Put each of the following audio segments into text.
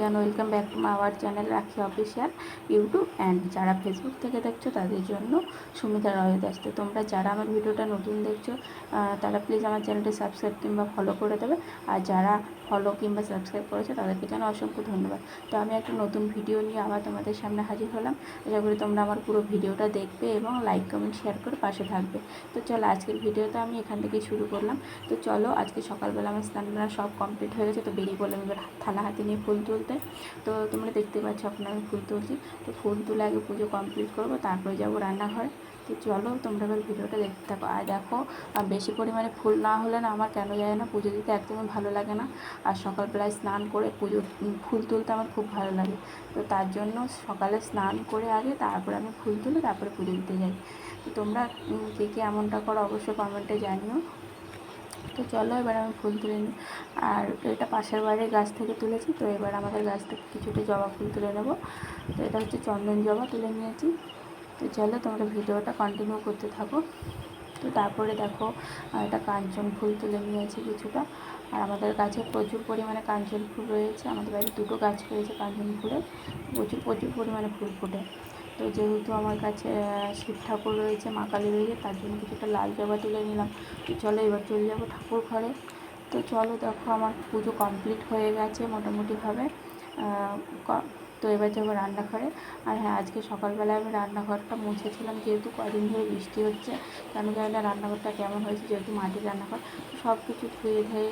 সবাইকে welcome back to our channel Rakhi official YouTube and যারা Facebook থেকে দেখছ, তাদের জন্য সুমিতা রয় দাস। তো তোমরা যারা আমার ভিডিওটা নতুন দেখছ তারা প্লিজ আমার চ্যানেলটি সাবস্ক্রাইব কিংবা ফলো করে দেবে। আর যারা ফলো কিংবা সাবস্ক্রাইব করেছ, তাদেরকে যেন অসংখ্য ধন্যবাদ। তো আমি একটা নতুন ভিডিও নিয়ে আবার তোমাদের সামনে হাজির হলাম। আশা করি তোমরা আমার পুরো ভিডিওটা দেখবে এবং লাইক কমেন্ট শেয়ার করে পাশে থাকবে। তো চলো আজকের ভিডিওটা আমি এখান থেকে শুরু করলাম। তো চলো আজকে সকালবেলা আমার স্নান টান সব কমপ্লিট হয়ে গেছে, তো বেরিয়ে পড়লাম এবার থালা হাতে নিয়ে ফুল তুলতে। তো তোমরা দেখতে পাচ্ছ এখন আমি ফুল তুলছি। তো ফুল তুলে আগে পুজো কমপ্লিট করব, তারপরে যাব রান্নাঘরে। তো চলো, তোমরা এবার ভিডিওটা দেখতে থাকো। আর দেখো বেশি পরিমাণে ফুল না হলে না আমার কেন যায় না পুজো দিতে একদমই ভালো লাগে না। আর সকালবেলায় স্নান করে পুজো ফুল তুলতে আমার খুব ভালো লাগে। তো তার জন্য সকালে স্নান করে আগে, তারপরে আমি ফুল তুলে তারপরে পুজো দিতে যাই। তো তোমরা কে কে এমনটা করো অবশ্যই কমেন্টে জানিও। তো চলো, এবার আমি ফুল তুলে নিই আর এটা পাশের বাড়ির গাছ থেকে তুলেছি, তো এবার আমাদের গাছ থেকে কিছুটা জবা ফুল তুলে নেব। তো এটা হচ্ছে চন্দন জবা তুলে নিয়েছি। তো চলো তোমরা ভিডিওটা কন্টিনিউ করতে থাকো। তো তারপরে দেখো এটা কাঞ্চন ফুল তুলে নিয়েছি কিছুটা। আর আমাদের গাছে প্রচুর পরিমাণে কাঞ্চন ফুল রয়েছে। আমাদের বাড়িতে দুটো গাছ রয়েছে কাঞ্চন ফুলের প্রচুর প্রচুর পরিমাণে ফুল ফোটে। তো যেহেতু আমার কাছে শিব ঠাকুর রয়েছে, মা কালী রয়েছে, তার জন্য কিছুটা লাল জবা তুলে নিলাম। তো চলো এবার চলে যাব ঠাকুর ঘরে। তো চলো দেখো, আমার পুজো কমপ্লিট হয়ে গেছে মোটামুটিভাবে। তো এবার যাব রান্নাঘরে। আর হ্যাঁ আজকে সকালবেলায় আমি রান্নাঘরটা মুছেছিলাম, যেহেতু কদিন ধরে বৃষ্টি হচ্ছে কেন জানি না রান্নাঘরটা কেমন হয়েছে, যেহেতু মাটির রান্নাঘর। সব কিছু ধুয়ে ধুয়ে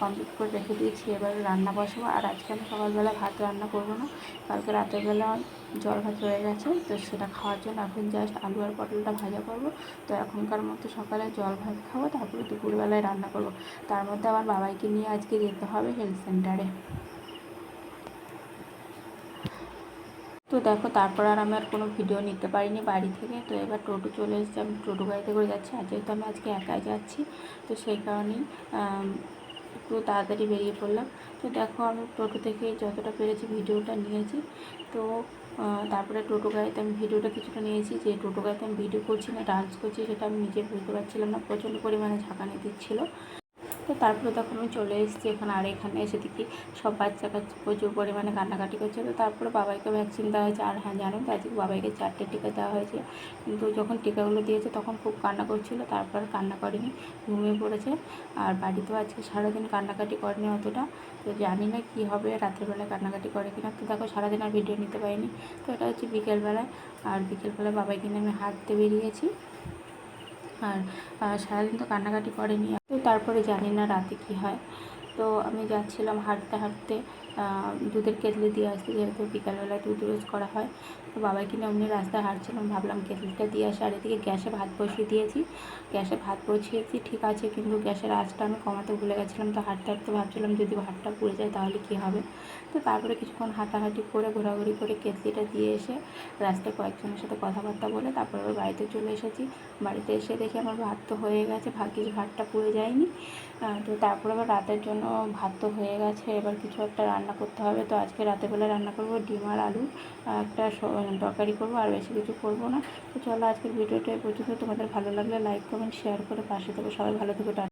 কমপ্লিট করে রেখে দিয়েছি, এবার রান্না বসাবো। আর আজকে আমি সকালবেলা ভাত রান্না করব না, কালকে রাতের বেলা জল ভাত রয়ে গেছে, তো সেটা খাওয়ার জন্য এখন জাস্ট আলু আর পটলটা ভাজা করব। তো এখনকার মতো সকালে জল ভাত খাব, তারপরে দুপুরবেলায় রান্না করব। তার মধ্যে আমার বাবাইকে নিয়ে আজকে যেতে হবে হেলথ সেন্টারে। দেখো, তারপর আর আমি আর কোনো ভিডিও নিতে পারিনি বাড়ি থেকে। তো এবার টোটো চলে এসেছে, আমি টোটো গাড়িতে করে যাচ্ছি। আর যেহেতু আমি আজকে একাই যাচ্ছি, তো সেই কারণেই একটু তাড়াতাড়ি বেরিয়ে পড়লাম। তো দেখো, আমি টোটো থেকে যতটা পেরেছি ভিডিওটা নিয়েছি। তো তারপরে টোটো গাড়িতে আমি ভিডিওটা কিছুটা নিয়েছি। যে টোটো গাড়িতে আমি ভিডিও করছি না ডান্স করছি, সেটা আমি নিজে বুঝতে পারছিলাম না। প্রচণ্ড পরিমাণে ঝাঁকানি দিচ্ছিল। তো তারপরে তখন আমি চলে এসেছি এখানে। আর এখানে এসে দেখি সব বাচ্চা কাচ্চা প্রচুর পরিমাণে কান্নাকাটি করছে। তো তারপরে বাবাইকে ভ্যাকসিন দেওয়া হয়েছে। আর হ্যাঁ জানো তো আজকে বাবাইকে চারটে টিকা দেওয়া হয়েছে। কিন্তু যখন টিকাগুলো দিয়েছে তখন খুব কান্না করছিল। তারপর কান্না করেনি, ঘুমিয়ে পড়েছে। আর বাড়িতেও আজকে সারাদিন কান্নাকাটি করেনি অতটা। তো জানি না কী হবে, রাত্রেবেলায় কান্নাকাটি করে কিনা। তো দেখো সারাদিন আর ভিডিও নিতে পারিনি। তো এটা হচ্ছে বিকেলবেলায়। আর বিকেলবেলায় বাবাইকে নিয়ে আমি হাঁটতে বেরিয়েছি। আর সারাদিন তো কান্নাকাটি করেনি। তো তারপরে জানি না রাতে কি হয়। তো আমি যাচ্ছিলাম হাঁটতে হাঁটতে দুধের কেটলি দিয়ে আসতে যেহেতু বিকালবেলায় দুধ রোজ করা হয়, তো বাবাকে কিনে অমনি রাস্তায় হাঁটছিলাম, ভাবলাম কেটলিটা দিয়ে আসে। আর এদিকে গ্যাসে ভাত বসিয়ে দিয়েছি। গ্যাসে ভাত বসিয়েছি, ঠিক আছে, কিন্তু গ্যাসের আঁচটা আমি কমাতে ভুলে গেছিলাম, তো হাঁটতে হাঁটতে ভাবছিলাম যদি ভাতটা পুড়ে যায় তাহলে কী হবে? তো তারপরে কিছুক্ষণ হাঁটাহাঁটি করে, ঘোরাঘুরি করে কেটলিটা দিয়ে এসে রাস্তায় কয়েকজনের সাথে কথাবার্তা বলে তারপর আবার বাড়িতে চলে এসেছি। বাড়িতে এসে দেখি আমার ভাত তো হয়ে গেছে, ভাগ্যিস ভাতটা পুড়ে যায়নি। তো তারপর আবার রাতের জন্য ভাত তো হয়ে গেছে, এবার কিছু একটা রান্না করতে হবে। তো আজকে রাতের বেলা রান্না করব ডিম আর আলু একটা তরকারি করব, আর বেশি কিছু করব না। তো চলো আজকের ভিডিওটা পর্যন্ত। তোমাদের ভালো লাগলে লাইক কমেন্ট শেয়ার করে পাশে থেকে সবাই ভালো থেকে